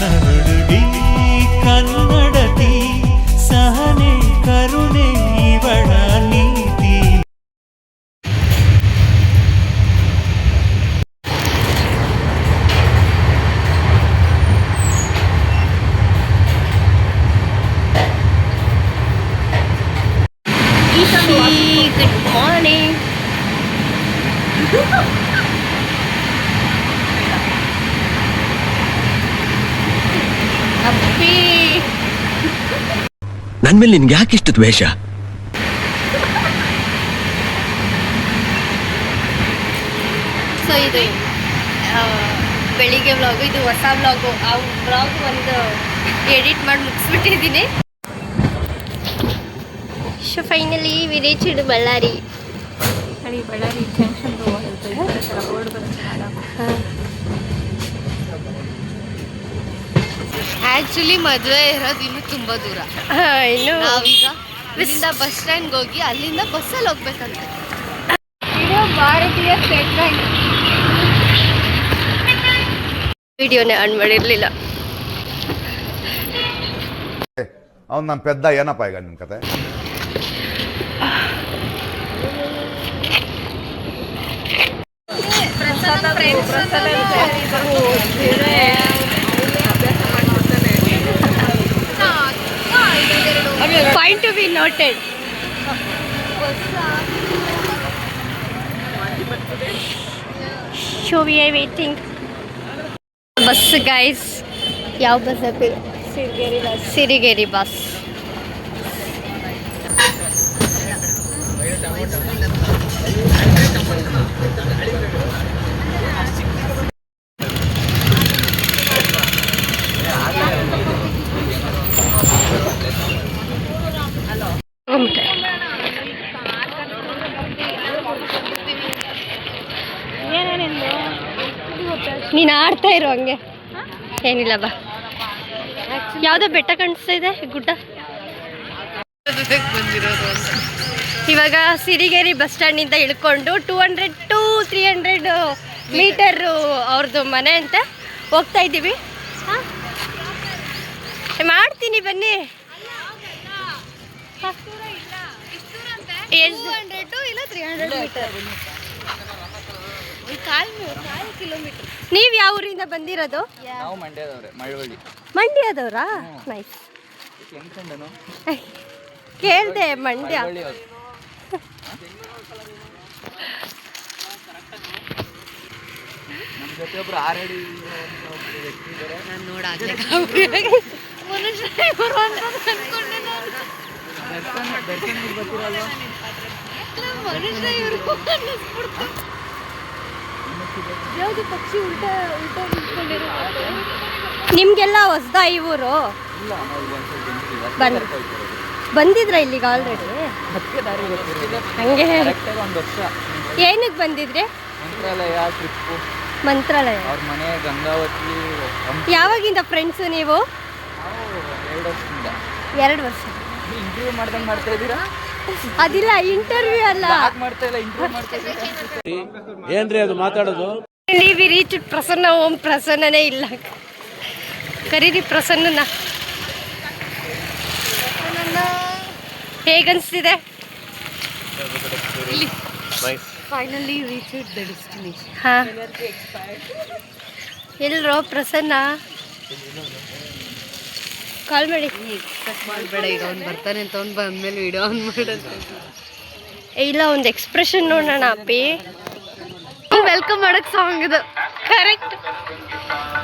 ನನ್ನ ಮೇಲೆ ನಿನ್ಗೆ ಯಾಕೆ ಇಷ್ಟು ದ್ವೇಷ? ಸೊ ಇದು ಆ, ಬೆಳಿಗ್ಗೆ ವ್ಲಾಗು ಇದು ಹೊಸ ವ್ಲಾಗು ಆ ವ್ಲಾಗ್ ಒಂದು ಎಡಿಟ್ ಮಾಡಿ ಮುಗಿಸ್ಬಿಟ್ಟಿದ್ದೀನಿ. So finally we reached Ballari. Ballari junction actually ಮದುವೆ ಇರೋದು ಇನ್ನು ತುಂಬಾ ದೂರ. ಇನ್ನು ನಾವೀಗ ಇಲ್ಲಿಂದ ಬಸ್ ಸ್ಟ್ಯಾಂಡ್ಗೆ ಹೋಗಿ ಅಲ್ಲಿಂದ ಬಸ್ಸಲ್ಲಿ ಹೋಗ್ಬೇಕಂತೆ. ಇದು ಭಾರತೀಯ ಸ್ಟೇಟ್ ಬ್ಯಾಂಕ್ ವಿಡಿಯೋನೇ ಆನ್ ಮಾಡಿರಲಿಲ್ಲ ಅವ್ನು ನಮ್ಮ ಪೆದ್ದ ಏನಪ್ಪ ಈಗ ನಿಮ್ಮ ಕತೆ? Point sorted. So we are waiting. Bus guys. Yav bus? Sirigeri bus. Sirigeri bus. ಇರೋ ಹಂಗೆ. ಏನಿಲ್ಲ ಬಾ. ಯಾವುದೋ ಬೆಟ್ಟ ಕಾಣಿಸ್ತಾ ಇದೆ ಗುಡ್ಡ. ಇವಾಗ ಸಿರಿಗೇರಿ ಬಸ್ ಸ್ಟ್ಯಾಂಡಿಂದ ಇಳ್ಕೊಂಡು two hundred to three hundred meter ಅವ್ರದ್ದು ಮನೆ ಅಂತ ಹೋಗ್ತಾ ಇದ್ದೀವಿ? ಮಾಡ್ತೀನಿ ಬನ್ನಿ. ಎಷ್ಟು ಹಂಡ್ರೆಡ್ ಇಲ್ಲ ತ್ರೀ ಹಂಡ್ರೆಡ್ ಮೀಟರ್ ಒಂದು ಕಾಲ್ ಕಾಲು ಕಿಲೋಮೀಟರ್ ನೀವು ಯಾವ ಊರಿಂದ ಬಂದಿರೋದು? ನಾವು ಮಂಡ್ಯದವ್ರೆ ಮಳವಳ್ಳಿ. ಮಂಡ್ಯದವರಾ? ನೈಸ್ ಕೇಳಿದೆ ಮಂಡ್ಯ. ಮಳವಳ್ಳಿ ಅವ್ರು. ಯಾವುದು ಪಕ್ಷಿ ಉಲ್ಟಾ ಉಲ್ಟಾ ನಿಂತ್ಕೊಂಡಿರೋ ನಿಮಗೆಲ್ಲ ಹೊಸ್ದಾ ಈ ಊರು. ಬಂದಿದ್ರ ಇಲ್ಲಿಗೆ ಆಲ್ರೆಡಿ ಹಂಗೆ ಏನಕ್ಕೆ ಬಂದಿದ್ರಿ? ಮಂತ್ರಾಲಯ ಟ್ರಿಪ್ಪು ಮಂತ್ರಾಲಯ. ಅವ್ರ ಮನೆ ಗಂಗಾವತಿ ಯಾವಾಗಿಂದ ಫ್ರೆಂಡ್ಸು ನೀವು? ಎರಡು ವರ್ಷದಿಂದ. ಎರಡು ವರ್ಷ. ಇಂಟರ್ವ್ಯೂ ಮಾಡ್ದಂಗೆ ಮಾಡ್ತಾ ಇದ್ದೀರಾ? ಅದಿಲ್ಲ ಇಂಟರ್ವ್ಯೂ ಅಲ್ಲ. ಯಾಕೆ ಮಾಡ್ತಾ ಇಲ್ಲ ಇಂಟರ್ವ್ಯೂ ಮಾಡ್ತಾ ಇದ್ದೀರಾ ಏನ್ರಿ ಅದು ಮಾತಾಡೋದು? ನೀವು ರೀಚ್ ಪ್ರಸನ್ನ ಓಂ ಪ್ರಸನ್ನನೇ ಇಲ್ಲ. ಕರೀರಿ ಪ್ರಸನ್ನನ. ಹೇಗನ್ಸ್ತಿದೆ? ಫೈನಲಿ ರೀಚ್ ದ ಡೆಸ್ಟಿನೇಷನ್ ಹಾ. ಎಲ್ರೋ ಪ್ರಸನ್ನ? ಕಾಲ್ ಮಾಡಿ. ಮಾಡಬೇಡ ಈಗ ಅವ್ನು ಬರ್ತಾನೆ ಅಂತ ಅವ್ನು ಬಂದ್ಮೇಲೆ ವಿಡಿಯೋ ಆನ್ ಮಾಡೋದು. ಇಲ್ಲ ಒಂದು ಎಕ್ಸ್ಪ್ರೆಷನ್ ನೋಡೋಣ ಅಪ್ಪಿ. ವೆಲ್ಕಮ್ ಮಾಡೋಕೆ ಸಾಂಗ್ ಇದು. ಕರೆಕ್ಟ್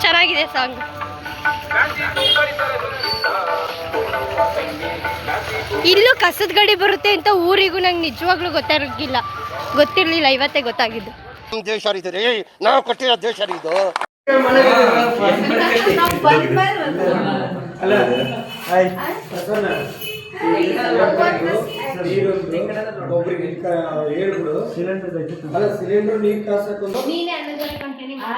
ಚೆನ್ನಾಗಿದೆ ಸಾಂಗ್ ಇಲ್ಲೂ ಕಸದ ಗಡಿ ಬರುತ್ತೆ ಅಂತ ಊರಿಗೂ ನಂಗೆ ನಿಜವಾಗ್ಲೂ ಗೊತ್ತಾಗಿಲ್ಲ. ಗೊತ್ತಿರಲಿಲ್ಲ ಇವತ್ತೇ ಗೊತ್ತಾಗಿದ್ದು. ದೇಶ ರೀ ಇದು ಏಯ್ ನಾವು ಕೊಟ್ಟಿರೋ ದೇಶ ರೀ ಇದು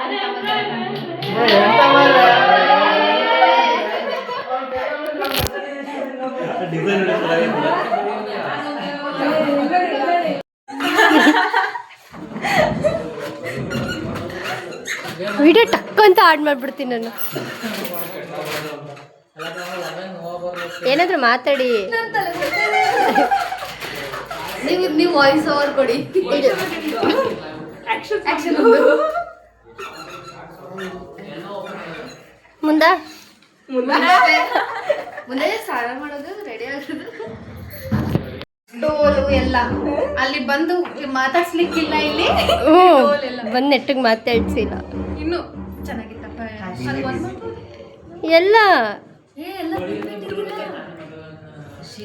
ವಿಡಿಯೋ ಟಕ್ ಅಂತ ಆಡ್ ಮಾಡ್ಬಿಡ್ತೀನಿ ನಾನು. ಏನಾದ್ರು ಮಾತಾಡಿ. ನೀವು ನೀವು ವಾಯ್ಸ್ ಓವರ್ ಕೊಡಿ. ಮುಂದ? ಮುಂದೆ. ಸ್ನಾನ ಮಾಡೋದು ರೆಡಿ ಆಗೋದು. ಟೋಲು ಎಲ್ಲ. ಅಲ್ಲಿ ಬಂದು ಮಾತಾಡ್ಸ್ಲಿಕ್ಕಿಲ್ಲ ಇಲ್ಲಿ. ಹ್ಞೂ. ಬಂದು ನೆಟ್ಟಿಗೆ ಮಾತಾಡ್ಸಿಲ್ಲ. ಇನ್ನು ಚೆನ್ನಾಗಿತ್ತಪ್ಪ. ಎಲ್ಲ.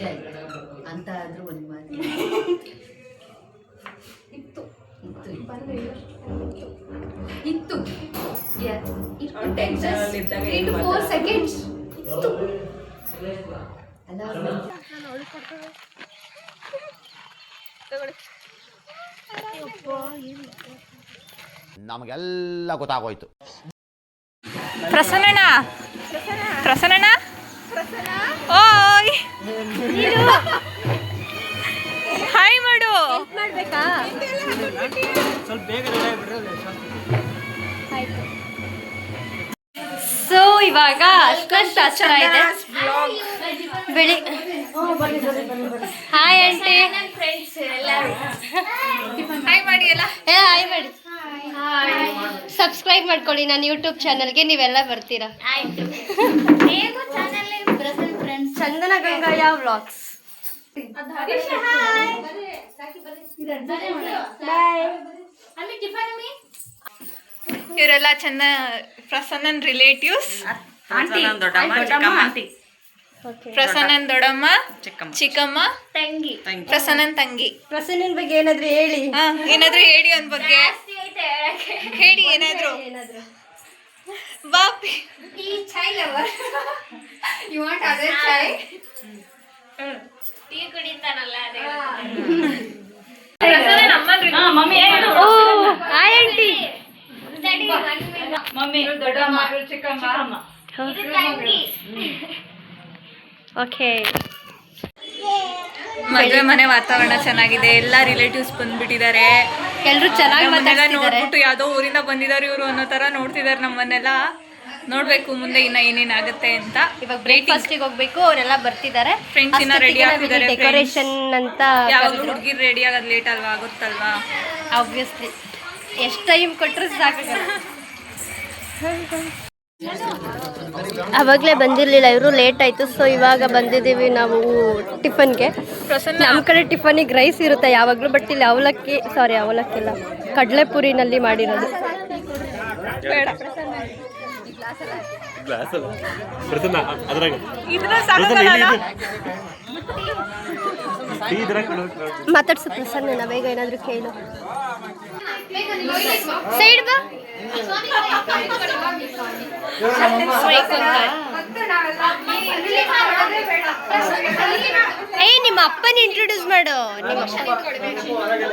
ಆಯ್ತು ಅಂತ ಆದ್ರೂ ಒಂದು ಮಾತು. ಇತ್ತು. ಇತ್ತು. ಇತ್ತು. ಫೋರ್ ಸೆಕೆಂಡ್ಸ್ ಇತ್ತು. ಅಲ್ಲ ನಮಗೆಲ್ಲ ಗೊತ್ತಾಗೋಯ್ತು. ಪ್ರಸನ್ನ ಪ್ರಸನ್ನಣ್ಣ. ಓಯ್. ಹಾಯ್ ಮಾಡು. ಮಾಡ್ಬೇಕಾ? ಸೊ ಇವಾಗ ಅಷ್ಟೊಂದು ಶಾಸ್ತ್ರ ಇದೆ. ಬೆಳಿ ಹಾಯ್ ಆಂಟಿ ಹಾಯ್ ಮಾಡಿ ಎಲ್ಲ. ಏ ಹಾಯ್ ಮಾಡಿ. ಸಬ್ಸ್ಕ್ರೈಬ್ ಮಾಡ್ಕೊಳ್ಳಿ ನನ್ನ ಯೂಟ್ಯೂಬ್ ಚಾನಲ್ಗೆ ನೀವೆಲ್ಲ ಬರ್ತೀರಾ? ಚಂದನ ಗಂಗಯ್ಯ ವ್ಲಾಗ್ಸ್ ಇವರೆಲ್ಲ ಚಂದ ಪ್ರಸನ್ನನ್ ರಿಲೇಟಿವ್ಸ್ ಪ್ರಸನ್ನನ್ ದೊಡ್ಡಮ್ಮ ಚಿಕ್ಕಮ್ಮ. ತಂಗಿ. ಪ್ರಸನ್ನನ್ ತಂಗಿ. ಪ್ರಸನ್ನನ್ ಬಗ್ಗೆ ಏನಾದ್ರೂ ಹೇಳಿ. ಏನಾದ್ರೂ ಏನಾದ್ರು ಹೇಳಿ ಒಂದ್ ಬಗ್ಗೆ. ಹೇಳಿ ಏನಾದ್ರು. Bapi you want other chai oh hi aunty. Okay ಮದ್ವೆ ಮನೆ ವಾತಾವರಣ ಚೆನ್ನಾಗಿದೆ ಎಲ್ಲ ರಿಲೇಟಿವ್ಸ್ ಬಂದ್ಬಿಟ್ಟಿದ್ದಾರೆ. ಎಲ್ಲರೂ ಚೆನ್ನಾಗಿ ನೋಡ್ಬಿಟ್ಟು ಯಾವ್ದೋ ಊರಿಂದ ಬಂದಿದ್ದಾರೆ ಇವರು ಅನ್ನೋ ತರ ನೋಡ್ತಿದ್ದಾರೆ ನಮ್ಮನ್ನೆಲ್ಲ. ನೋಡ್ಬೇಕು ಮುಂದೆ ಇನ್ನ ಏನೇನಾಗುತ್ತೆ ಅಂತ. ಇವಾಗ ಬ್ರೇಕ್ಫಾಸ್ಟಿಗೆ ಹೋಗ್ಬೇಕು ಅವರೆಲ್ಲ ಬರ್ತಿದ್ದಾರೆ. ಫ್ರೆಂಡ್ಸ್ ಇನ್ನ ರೆಡಿ ಆಗ್ತಿದ್ದಾರೆ. ಡೆಕೋರೇಷನ್ ಅಂತ ಯಾವಾಗಲೂ ಹುಡುಗಿ ರೆಡಿ ಆಗೋದು ಲೇಟ್ ಅಲ್ವಾ ಆಗುತ್ತಲ್ವಾ? ಆಬ್ವಿಯಸ್ಲಿ ಎಷ್ಟು ಟೈಮ್ ಕೊಟ್ಟರು ಸಾಕಾಗಲ್ಲ ಅವಾಗಲೇ ಬಂದಿರಲಿಲ್ಲ ಇವರು ಲೇಟ್ ಆಯಿತು. ಸೊ ಇವಾಗ ಬಂದಿದ್ದೀವಿ ನಾವು ಟಿಫನ್ಗೆ. ಪ್ರಸನ್ನ ನಮ್ಮ ಕಡೆ ಟಿಫನಿಗೆ ರೈಸ್ ಇರುತ್ತೆ ಯಾವಾಗಲೂ ಬಟ್ ಇಲ್ಲಿ ಅವಲಕ್ಕಿ ಸಾರಿ ಅವಲಕ್ಕಿ ಇಲ್ಲ ಕಡಲೆಪುರಿನಲ್ಲಿ ಮಾಡಿರೋದು. ಬೇಡ ಪ್ರಸನ್ನ ನಾನು ಬೇಗ ಮಾತಾಡ್ಸು ಏನಾದರೂ ಕೇಳು. ಸೈಡ್ ಬಾ. ಏ ನಿಮ್ಮ ಅಪ್ಪನ ಇಂಟ್ರೊಡ್ಯೂಸ್ ಮಾಡು. ನಿಮ್ಮ ಅಪ್ಪ.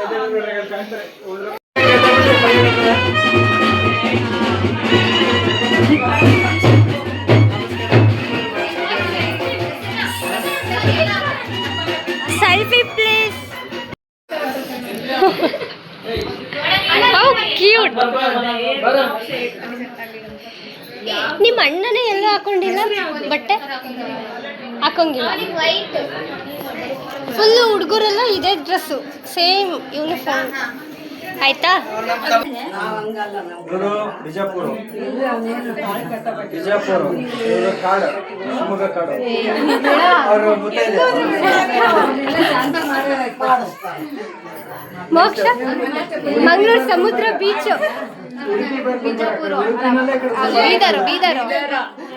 ನಿಮ್ಮ ಅಣ್ಣನೇ ಎಲ್ಲ ಹಾಕೊಂಡಿಲ್ಲ? ಬಟ್ಟೆ? ಹಾಕೊಂಗಿಲ್ಲ ಫುಲ್ಲು ಹುಡುಗರೆಲ್ಲ ಇದೇ ಡ್ರೆಸ್ಸು ಸೇಮ್ ಯೂನಿಫಾರ್ಮ್ ಆಯ್ತಾ? ಇವರು ಬಿಜಾಪುರ. ಬಿಜಾಪುರ. ಇವರು ಕಾಡು ಶಿವಮೊಗ್ಗ ಕಾಡು. ಅವರು ಮೋಕ್ಷ? ಮಂಗಳೂರು ಸಮುದ್ರ ಬೀಚು ಬೀದರು ಬೀದರು.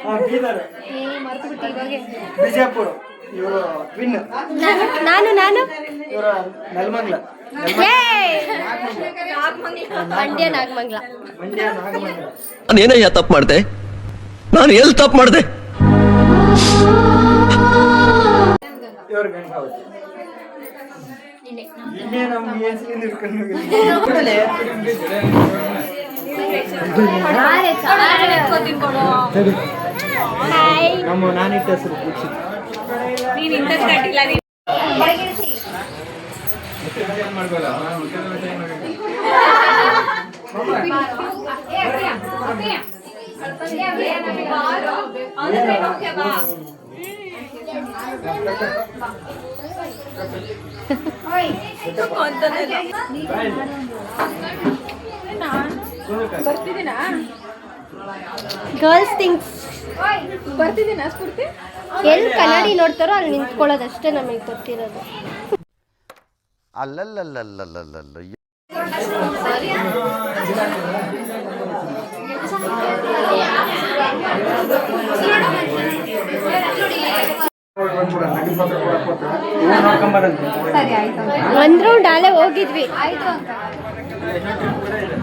ಹಾ, ಬೀದರ್. ಬಿಜಾಪುರ. ಇವರು ಟ್ವಿನ್ ನಾನು ನಾನು? ಇವರ ನೆಲಮಂಗ್ಲ! ಮಂಡ್ಯ ನಾಗಮಂಗ್ಲ. ನಾನೇನಯ್ಯ ತಪ್ಪು ಮಾಡ್ದೆ? ನಾನು ಎಲ್ಲಿ ತಪ್ಪು ಮಾಡ್ದೆ? ಇವರು ಗಂಗಾವತಿ ಇಲ್ಲೇ. ನಮ್ಮ ನಮ್ಮ ನಾನಿಟ್ಟ ಹೆಸರು ದೀಕ್ಷಿತ್ ನೀನ್ ಇಂಥದ್ ಕಟ್ಟಿಲ್ಲ ನೀನ್ ಗರ್ಲ್ಸ್ ಥಿಂಗ್ಸ್ ಬರ್ತಿದ್ದೀನಾ ಸ್ಫೂರ್ತಿ? ಎಲ್ಲಿ ಕನ್ನಡಿ ನೋಡ್ತಾರೋ ಅಲ್ಲಿ ನಿಂತ್ಕೊಳ್ಳೋದಷ್ಟೇ ನಮಗೆ ಗೊತ್ತಿರೋದು. ಅಲ್ಲಲ್ಲಲ್ಲಲ್ಲಲ್ಲಲ್ಲ. ಒಂದ್ ರೌಂಡ್ ಅಲ್ಲೇ ಹೋಗಿದ್ವಿ. ನಿಮ್ಮ ಪ್ರಸನ್ನ ಅಣ್ಣನ ಬಗ್ಗೆ ಏನಾದ್ರು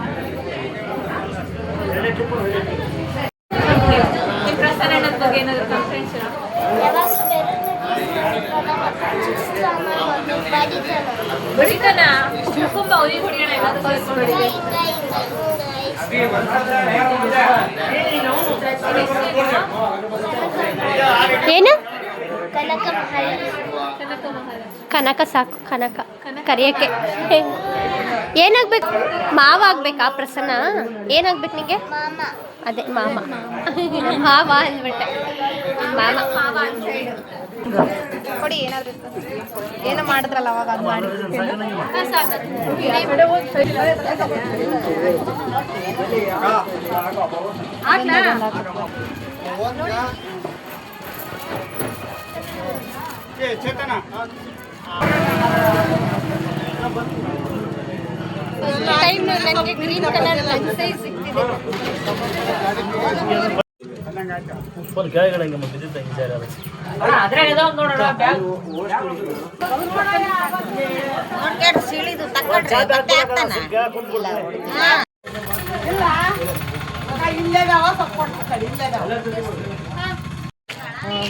ಕಾನ್ಫಿಡೆನ್ಸ್ ಬಡಿತಾನ ಕುಂಬ ಅವ್ರಿಗೆ ಹೊಡಿಯೋಣ ಎಲ್ಲಾದ್ರೂ ಸೇರ್ಕೊಂಡು. ಏನು ಕನಕ ಸಾಕು ಕನಕ. ಕರಿಯಕ್ಕೆ. ಏನಾಗ್ಬೇಕು? ಮಾವ ಆಗ್ಬೇಕಾ ಪ್ರಸನ್ನ? ಏನಾಗ್ಬೇಕು ನಿಂಗೆ? ಅದೇ ಮಾಮ. ಮಾವ ಅಂದ್ಬಿಟ್ಟೆ. ಮಾಮ. ಕೊಡಿ ಏನಾದ್ರು ಏನೋ ಮಾಡಿದ್ರಲ್ಲ ಅವಾಗ ಅದು ಮಾಡಿ? ಟೈಮ್ ನನಗೆ ಗ್ರೀನ್ ಕಲರ್ ಸೈಜ್ ಸಿಗ್ತಿದೆ.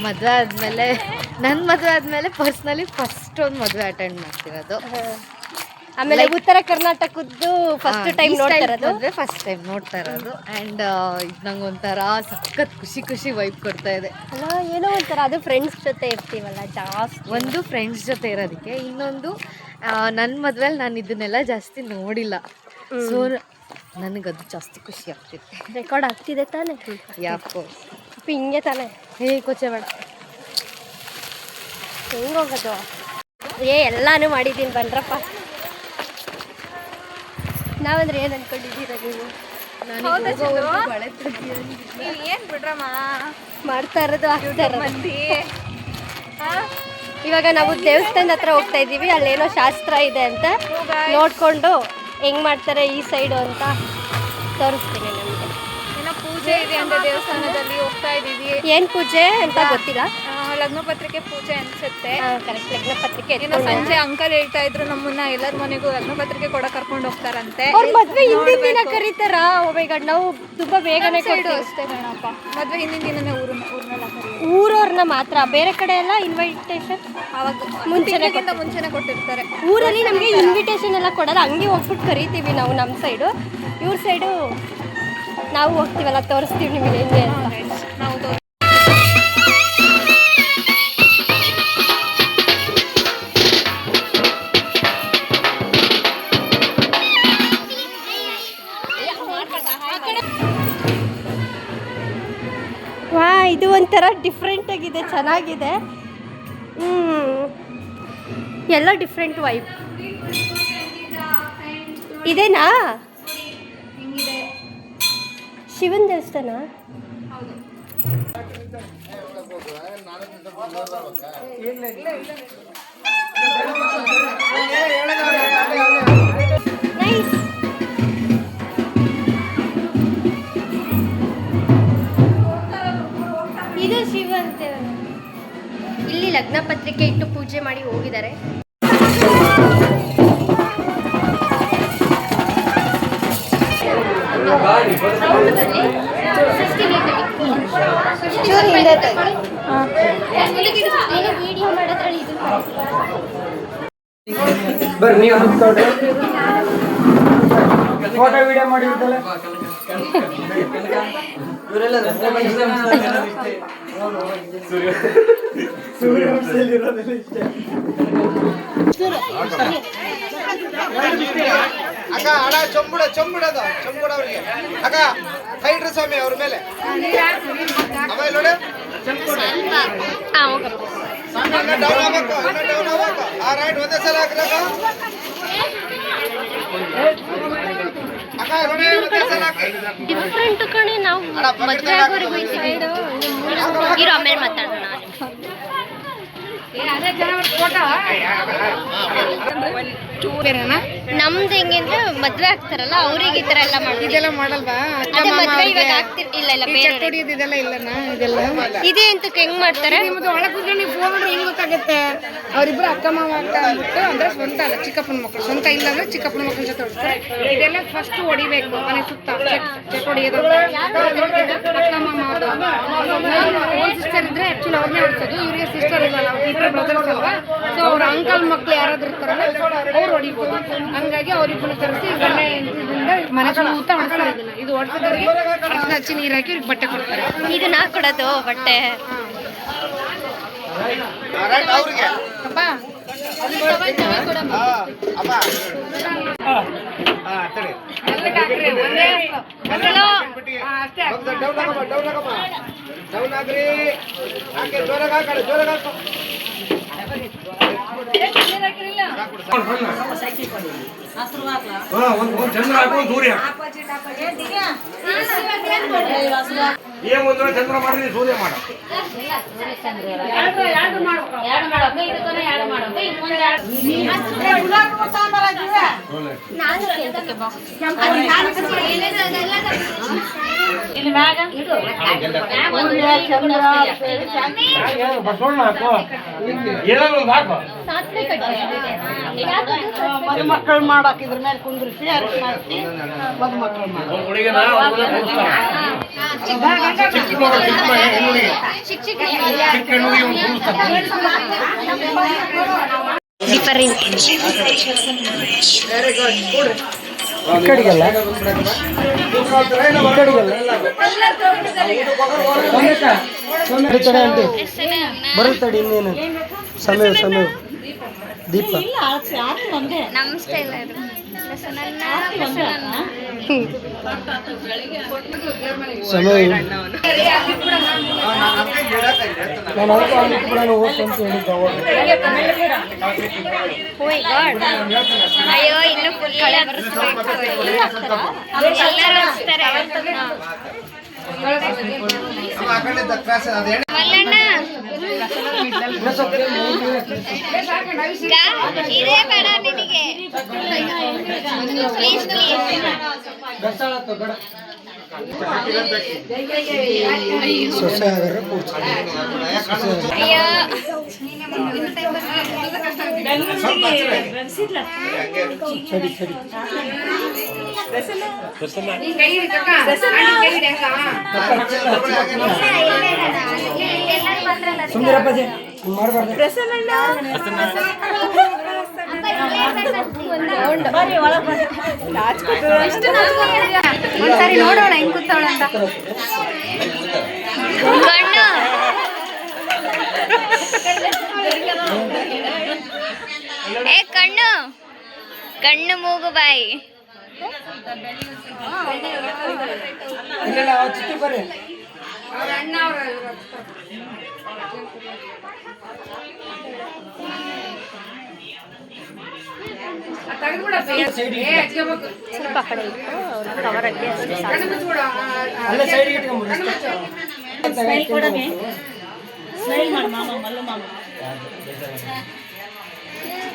ಮದುವೆ ಆದಮೇಲೆ ನನ್ನ ಮದುವೆ ಆದಮೇಲೆ ಪರ್ಸ್ನಲಿ ಫಸ್ಟ್ ಒಂದು ಮದುವೆ ಅಟೆಂಡ್ ಮಾಡ್ತಿರೋದು. ಆಮೇಲೆ ಉತ್ತರ ಕರ್ನಾಟಕದ್ದು ಫಸ್ಟ್ ಟೈಮ್ ನೋಡ್ತಾ ಇರೋದು. ಫಸ್ಟ್ ಟೈಮ್ ನೋಡ್ತಾ ಇರೋದು. ಆ್ಯಂಡ್ ಇದು ನಂಗೆ ಒಂಥರ ಸಖತ್ ಖುಷಿ ಖುಷಿ ವೈಬ್ ಕೊಡ್ತಾ ಇದೆ. ಅಲ್ಲ ಏನೋ ಒಂಥರ ಅದು ಫ್ರೆಂಡ್ಸ್ ಜೊತೆ ಇರ್ತೀವಲ್ಲ ಜಾಸ್ತಿ. ಒಂದು ಫ್ರೆಂಡ್ಸ್ ಜೊತೆ ಇರೋದಕ್ಕೆ. ಇನ್ನೊಂದು ನನ್ನ ಮದುವೆಲಿ ನಾನು ಇದನ್ನೆಲ್ಲ ಜಾಸ್ತಿ ನೋಡಿಲ್ಲ. ಸೊ ನನಗದು ಜಾಸ್ತಿ ಖುಷಿ ಆಗ್ತಿದೆ. ರೆಕಾರ್ಡ್ ಆಗ್ತಿದೆ ತಾನೆ? ಯಾಕೋ ಹಿಂಗೆ ತಾನೇ? ಹೇ ಕೊಚ್ಚೆ ಬೇಡ. ಹೆಂಗೋಗೋದು ಏ ಎಲ್ಲಾನು ಮಾಡಿದ್ದೀನಿ ಬನ್ರಪ್ಪ ನಾವಂದ್ರೆ ಏನು ಅನ್ಕೊಂಡಿದ್ದೀರ ನೀವು? ಏನು ಬಿಡ್ರಮ್ಮ? ಮಾಡ್ತಾ ಇರೋದು ಆಗ್ತಾ ಇರೋದು. ಇವಾಗ ನಾವು ದೇವಸ್ಥಾನ ಹತ್ರ ಹೋಗ್ತಾ ಇದ್ದೀವಿ. ಅಲ್ಲೇನೋ ಶಾಸ್ತ್ರ ಇದೆ ಅಂತ ನೋಡ್ಕೊಂಡು ಹೆಂಗ್ ಮಾಡ್ತಾರೆ ಈ ಸೈಡು ಅಂತ ತೋರಿಸ್ತೀನಿ ನಮಗೆ. ಏನೋ ಪೂಜೆ ಇದೆ ಅಂತ ದೇವಸ್ಥಾನದಲ್ಲಿ ಹೋಗ್ತಾ ಇದ್ದೀವಿ. ಏನ್ ಪೂಜೆ ಅಂತ ಗೊತ್ತಿಲ್ಲ. ಲಗ್ನ ಪತ್ರಿಕೆ ಪೂಜೆ ಅನ್ಸುತ್ತೆ. ಕರೆಕ್ಟ್ ಲಗ್ನ ಪತ್ರಿಕೆ ಏನೋ ಸಂಜೆ ಅಂಕಲ್ ಹೇಳ್ತಾ ಇದ್ರು ನಮ್ಮನ್ನ ಎಲ್ಲರ ಮನೆಗೂ ಲಗ್ನ ಪತ್ರಿಕೆ ಕೂಡ ಕರ್ಕೊಂಡು ಹೋಗ್ತಾರಂತೆ. ಅವ್ರ ಮದ್ವೆ ಹಿಂದಿನ ದಿನ ಕರೀತಾರ? ಓ ನಾವು ತುಂಬಾ ಬೇಗನೆ ಕೊಟ್ಟು ಅಷ್ಟೇ ಕಣಪ್ಪ ಮದ್ವೆ ಹಿಂದಿನ ದಿನನೇ ಊರನ್ನ ಊರ್ನೆಲ್ಲ ಊರವ್ರನ್ನ ಮಾತ್ರ. ಬೇರೆ ಕಡೆ ಎಲ್ಲ ಇನ್ವಿಟೇಷನ್ ಅವಾಗ ಮುಂಚೆನೆ ಮುಂಚೆನೆ ಕೊಟ್ಟಿರ್ತಾರೆ. ಊರಲ್ಲಿ ನಮಗೆ ಇನ್ವಿಟೇಷನ್ ಎಲ್ಲ ಕೊಡಲ್ಲ. ಹಂಗೆ ಹೋಗ್ಬಿಟ್ಟು ಕರಿತೀವಿ ನಾವು ನಮ್ಮ ಸೈಡು ಇವ್ರ ಸೈಡು ನಾವು ಹೋಗ್ತೀವಲ್ಲ ತೋರಿಸ್ತೀವಿ ನಿಮಗೆ ಹೆಂಗೆ ಅಂತ. ಇದು ಒಂಥರ ಡಿಫ್ರೆಂಟ್ ಆಗಿದೆ ಚೆನ್ನಾಗಿದೆ. ಹ್ಞೂ ಎಲ್ಲ ಡಿಫ್ರೆಂಟ್ ವೈಬ್ ಇದೇನಾ? ಶಿವನ್ ದೇವಸ್ಥಾನ? ನೈಸ್ ಇದು ಶಿವ ದೇವರ ಇಲ್ಲಿ ಲಗ್ನ ಪತ್ರಿಕೆ ಇಟ್ಟು ಪೂಜೆ ಮಾಡಿ ಹೋಗಿದ್ದಾರೆ. ಫೋಟೋ ವಿಡಿಯೋ ಮಾಡಿ ಅಕ್ಕ ಅಣ್ಣ ಚಂಬುಡ ಚಂಬುಡದ ಚಂಬುಡ ಅವ್ರಿಗೆ ಅಕ್ಕ ಕೈ ಇಡ್ರಿ ಸ್ವಾಮಿ ಅವ್ರ ಮೇಲೆ ಆಮೇಲೆ ನೋಡಿ ಹಾಂ ಹೋಗಪ್ಪ ಇನ್ನ ಡೌನ್ ಆಗ್ಬೇಕು ಇನ್ನ ಡೌನ್ ಆಗ್ಬೇಕು ಆ ರೈಟ್ ಒಂದೇ ಸಲ ಹಾಕ್ರಕ್ಕ ಅಕ್ಕ ನೋಡಿ ಒಂದೇ ಸಲ ಹಾಕ್ರಿ ಡಿಫ್ರೆಂಟ್ ಕಣೆ ನಾವು ಮದುವೆ ಆಗೋರಿಗೆ ಸೈಡು ಇರೋ ಆಮೇಲೆ ಮಾತಾಡೋಣ. ನಮ್ದು ಹೆಂಗೆ ಅಂದ್ರೆ ಮದ್ವೆ ಆಗ್ತಾರಲ್ಲ ಅವ್ರಿಗೆ ಈ ತರ ಎಲ್ಲ ಇದೆಲ್ಲ ಮಾಡಲ್ವಾ? ಅದೇ ಮದ್ವೆ ಇವಾಗ ಆಗ್ತಿರ್ ಇಲ್ಲ ಇಲ್ಲ ಬೇರೆ ಇದೆಲ್ಲ ಇಲ್ಲನಾ ಇದೆಲ್ಲ? ಇದೇ ಅಂತಕ್ಕೆ ಹೆಂಗ್ ಮಾಡ್ತಾರೆ? ನಿಮ್ದು ಒಳಗೆ ಕೂತ್ಕೊಂಡು ನೀವು ಫೋನ್ ಮಾಡಿದ್ರೆ ಹೆಂಗ್ ಗೊತ್ತಾಗುತ್ತೆ? ಅವ್ರಿಬ್ರು ಅಕ್ಕ ಮಾವ ಅಂತ ಅಂದ್ಬಿಟ್ಟು ಅಂದ್ರೆ ಸ್ವಂತ ಅಲ್ಲ ಚಿಕ್ಕಪ್ಪನ ಮಕ್ಕಳು ಸ್ವಂತ ಇಲ್ಲ ಅಂದ್ರೆ ಚಿಕ್ಕಪ್ಪನ ಮಕ್ಕಳ ಜೊತೆ ಹೊಡ್ತಾರೆ ಇದೆಲ್ಲ ಫಸ್ಟ್ ಹೊಡಿಬೇಕು ಮನೆ ಸುತ್ತ ಚಟ್ ಹೊಡಿಯೋದು ಅಕ್ಕ ಮಾಮ ಸಿಸ್ಟರ್ ಇದ್ರೆ ಆಕ್ಚುಲಿ ಅವ್ರನ್ನೇ ಹೊಡಿಸೋದು. ಇವ್ರಿಗೆ ಸಿಸ್ಟರ್ ಇಲ್ಲಲ್ಲ ಇಬ್ಬರು ಬ್ರದರ್ಸ್ ಅಲ್ವಾ? ಸೊ ಅವ್ರ ಅಂಕಲ್ ಮಕ್ಳು ಯಾರಾದ್ರೂ ಇರ್ತಾರಲ್ಲ ಅವ್ರು ಹೊಡಿಬೋದು. ಹಂಗಾಗಿ ಅವ್ರಿಬ್ಬರು ತರಿಸಿ ಗಂಡ ಹೆಂಡತಿಯಿಂದ ಮನೆ ಸುತ್ತ ಇದನ್ನ ಇದು ಹೊಡ್ಸೋದ್ರಿಗೆ ಅರ್ಶಿನ ಹಚ್ಚಿ ನೀರು ಹಾಕಿ ಇವ್ರಿಗೆ ಬಟ್ಟೆ ಕೊಡ್ತಾರೆ. ಇದು ನಾ ಕೊಡೋದು ಬಟ್ಟೆ. ಅಪ್ಪ ಹಾ ಅಮ್ಮ ಹಾ ತಡಿ ಡೌನ್ ಆಗಮ್ಮ ಡೌನ್ ಚಂದ್ರ ಮಾಡಿ ಸೂರ್ಯ ಮಾಡ ಬಸವಣ್ಣ ಹಾಕು ಏನಾದ್ರು ಹಾಕೋ. ಮದುಮಕ್ಕಳು ಮಾಡಕ್ ಇದ್ರ ಮೇಲೆ ಕುಂದ್ರಿಸಿ ಮದುಮಕ್ಕಳು ಬರುತ್ತಡಿ ಇನ್ನೇನು? ಸಮಯ ಸಮಯ. ದೀಪ. ನಮ್ಮ ಸ್ಟೈಲ್ ನಾನು ಕೂಡ ಓದ್ತು ಅಂತ ಹೇಳಿದ್ದೆ. ಅಯ್ಯೋ ಇನ್ನು ಫುಲ್ ಬರ್ಸ್ಬೇಕು. ಎಲ್ಲರೂ ಇದೇ ಬೇಡ ನಿನಗೆ ಪ್ಲೀಸ್ ಸರಿ ಸರಿ ಸುಂದರಪ್ಪಾಜಿ ಮಾಡಬಾರ್ದು. ಒಂದ್ಸರಿ ನೋಡೋಣ ಹೆಂಗ್ ಕೂತವಳ ಅಂತ. ಕಣ್ಣು. ಏ ಕಣ್ಣು. ಕಣ್ಣು ಮೂಗು ಬಾಯಿ. ಇಲ್ಲ ಚಿಕ್ಕಿ ಬರ್ರಿ ಸ್ವಲ್ಪ ಆ ಕಡೆ ಇಟ್ಟು ಕವರ್ ಆಗಿ ಅಷ್ಟೇ ಸಾಕು. ಅಲ್ಲ ಸೈಡ್ ಇಟ್ಕೊಂಡ್ಬಿಡಿ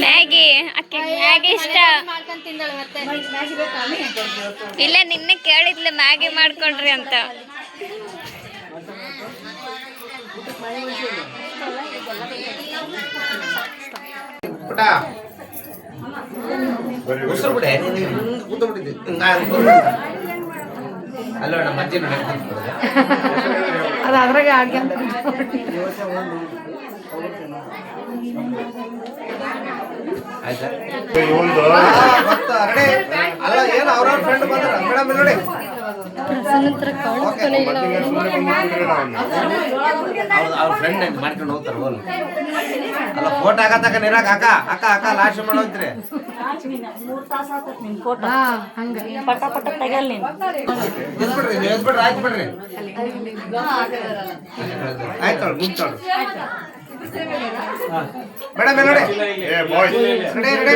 ಮ್ಯಾಗಿ. ಅಕ್ಕಿ ಮ್ಯಾಗಿ ಇಷ್ಟ. ಇಲ್ಲ ನಿನ್ನೆ ಕೇಳಿದ್ಲು ಮ್ಯಾಗಿ ಮಾಡ್ಕೊಡ್ರಿ ಅಂತ. ಪುಟ ಉಸಿರು ಬಿಡೆ ಕೂತ್ಬಿಟ್ಟಿದ್ದೆ ಅಲ್ಲ ನಮ್ಮ ಅಜ್ಜಿ ನೋಡಿ ಅದು ಅದ್ರಾಗೆ ಅಡ್ಗೆ ಅಲ್ಲ ಏನು ಅವ್ರವ್ರ ಫ್ರೆಂಡ್ ಬಂದ್ರ? ಮೇಡಮ್ ನೋಡಿ. ಇಲ್ಲ ಅವ್ರ ಅವ್ರ ಫ್ರೆಂಡ್ ಮಾಡ್ಕೊಂಡು ಹೋಗ್ತಾರ ಹೋಲ್ ಅಲ್ಲ ಫೋಟೋ ಹಾಕತ್ತಕ ನೀರಾಗ ಅಕ್ಕ ಅಕ್ಕ ಅಕ್ಕ ಲಾಸ್ಟ್ ಹಂಗ. ಎದ್ಬಿಡ್ರಿ ನೀವು ಎದ್ಬಿಡ್ರಿ ಆಯ್ತು ಬಿಡ್ರಿ ಆಯ್ತು ಮುಂಚೋಳು ಮೇಡಮ್ ನೋಡಿ ರೆಡಿ ರೆಡಿ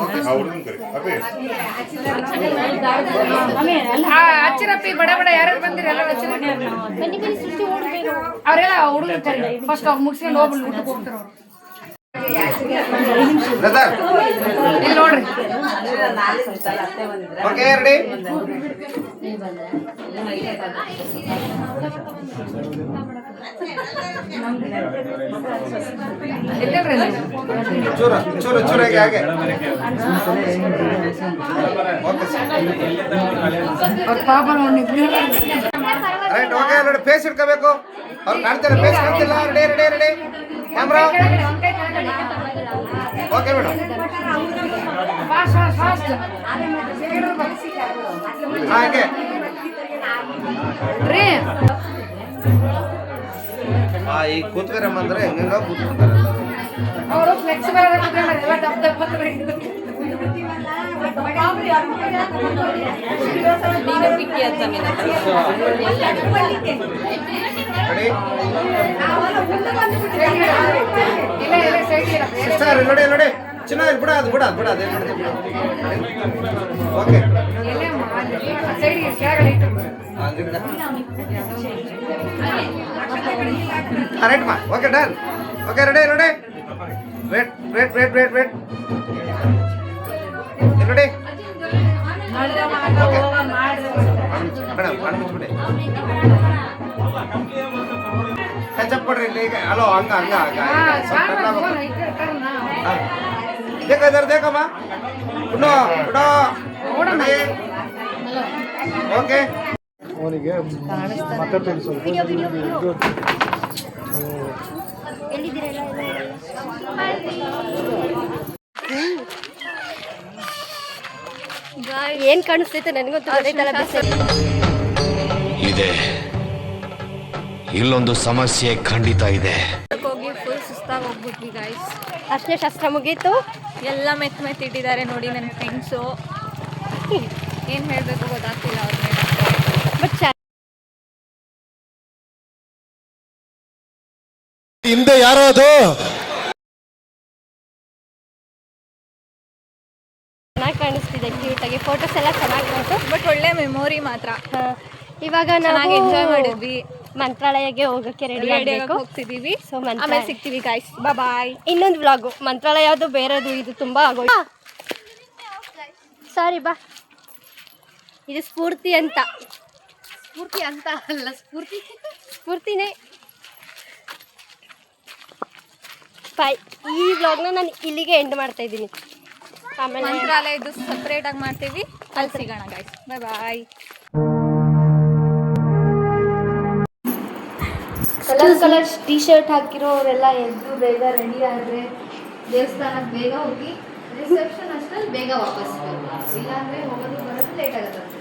ಓಕೆ ಹಚ್ಚಿರಪ್ಪಿ ಬಡ ಬಡ ಯಾರು ಬಂದಿರಿ ಎಲ್ಲ ಹಚ್ಚಿರ ಅವರೆಲ್ಲ ಹುಡುಗ ಫಸ್ಟ್ ಅವ್ರು ಮುಗಿಸ್ಕೊಂಡು ಹೋಗ್ಬಿಟ್ಟು ಹೋಗ್ತಾರೆ ಅವ್ರು. ಓಕೆ ರೆಡಿ ಚೂರ ಹಾಗೆ. ಪಾಪ ರೈಟ್ ಓಕೆ ನೋಡಿ ಫೇಸ್ ಇಟ್ಕೋಬೇಕು ಅವ್ರು ಕಾಣ್ತಾರೆ ಫೇಸ್ ಕಾಣ್ತಿಲ್ಲ. Ready ready ready camera? Okay madam ಹಾಗೆ. ರೀ. ಆ ಈಗ ಕೂತ್ಕರಮ್ಮ ಅಂದ್ರೆ ಹೆಂಗ ಕೂತ್ಕೊಂತಾರೆ. ಅವರು ಫ್ಲೆಕ್ಸಿಬಲ್ ಆಗಿ ಕೂತ್ಕೊಂಡ್ರೆ. ಎಲ್ಲ ದಪ್ಪ ದಪ್ಪ ಸಿಸ್ಟರ್ ನೋಡಿ ನೋಡಿ ಚೆನ್ನಾಗಿ ಬಿಡ ಅದು, ಬಿಡ ಬಿಡ ಅದೇ ಓಕೆ ರೈಟ್ ಮಾ okay done okay ready ready wait wait wait wait wait ಕೊಡ್ರಿ ಇಲ್ಲಿ. ಈಗ ಹಲೋ ಹಂಗ ಹಂಗ ಹಂಗ. ಹಾ ಸ್ವಲ್ಪ ಸ್ಟಾರ್ಟ್ ಬಿಡೋ ಓಕೆ. ಆಗ್ಬೇಕು. ಫೋನ್ ಇಟ್ಟಿರ್ತಾರಲ್ಲ ಹಾ. ಏನ್ ಕಾಣಿಸ್ತೈತೆ ನನಗಂತೂ ಗೊತ್ತಾಯ್ತಲ್ಲ ಇದೆ. ಇಲ್ಲೊಂದು ಸಮಸ್ಯೆ ಖಂಡಿತ ಇದೆ. ಹೋಗಿ ಫುಲ್ ಸುಸ್ತಾಗಿ ಹೋಗ್ಬಿಟ್ವಿ ಗಾಯ್ಸ್ ಅಷ್ಟೇ ಶಸ್ತ್ರ ಮುಗೀತು. ಎಲ್ಲ ಮೆತ್ ಮೆತ್ ಇಟ್ಟಿದ್ದಾರೆ ನೋಡಿ ನನ್ನ ಫ್ರೆಂಡ್ಸು ಏನು ಹೇಳಬೇಕು ಗೊತ್ತಾಗ್ತಿಲ್ಲ ಅವ್ರ ಮೇಲೆ ಬಟ್ ಹಿಂದೆ ಯಾರೋ ಅದು ಫೋಟೋಸ್ ಎಲ್ಲ ಚೆನ್ನಾಗಿ ಬಂತು. ಬಟ್ ಒಳ್ಳೆ ಮೆಮೊರಿ ಮಾತ್ರ. ಇವಾಗ ನಾವು ಎಂಜಾಯ್ ಮಾಡಿದ್ವಿ. ಮಂತ್ರಾಲಯಕ್ಕೆ ಹೋಗಕ್ಕೆ ರೆಡಿ ರೆಡಿ ಆಗಬೇಕು. ಹೋಗ್ತಿದೀವಿ. ಸೊ ಮಂತ್ರಾಲಯ ಆಮೇಲೆ ಸಿಗ್ತೀವಿ ಗಾಯ್ಸ್ ಬಾಯ್ ಇನ್ನೊಂದು ವ್ಲಾಗು ಮಂತ್ರಾಲಯ ಅದು ಬೇರೆದು ಇದು ತುಂಬಾ ಆಗೋಯ್ತು. ಸಾರಿ ಬಾ. ಇದು ಸ್ಫೂರ್ತಿ ಅಂತ. ಸ್ಫೂರ್ತಿ ಅಂತ ಅಲ್ಲ ಸ್ಫೂರ್ತಿ. ಸ್ಫೂರ್ತಿನೇ. ಬಾಯ್ ಈ ವ್ಲಾಗ್ನ ನಾನು ಇಲ್ಲಿಗೆ ಎಂಡ್ ಮಾಡ್ತಾ ಇದ್ದೀನಿ. ಮಂತ್ರಾಲಯದ್ದು ಸಪ್ರೇಟ್ ಆಗಿ ಮಾಡ್ತೀವಿ. ಅಲ್ಲಿ ಸಿಗೋಣ guys bye bye colour colour T shirt ಹಾಕಿರೋರೆಲ್ಲ ಎದ್ದು ಬೇಗ ರೆಡಿ ಆದರೆ ದೇವಸ್ಥಾನಕ್ಕೆ ಬೇಗ ಹೋಗಿ ರಿಸೆಪ್ಷನ್ ಅಷ್ಟರಲ್ಲಿ ಬೇಗ ವಾಪಸ್ ಇಲ್ಲ ಇಲ್ಲಾಂದರೆ ಹೋಗೋದು ಬರೋದು ಲೇಟ್ ಆಗುತ್ತೆ.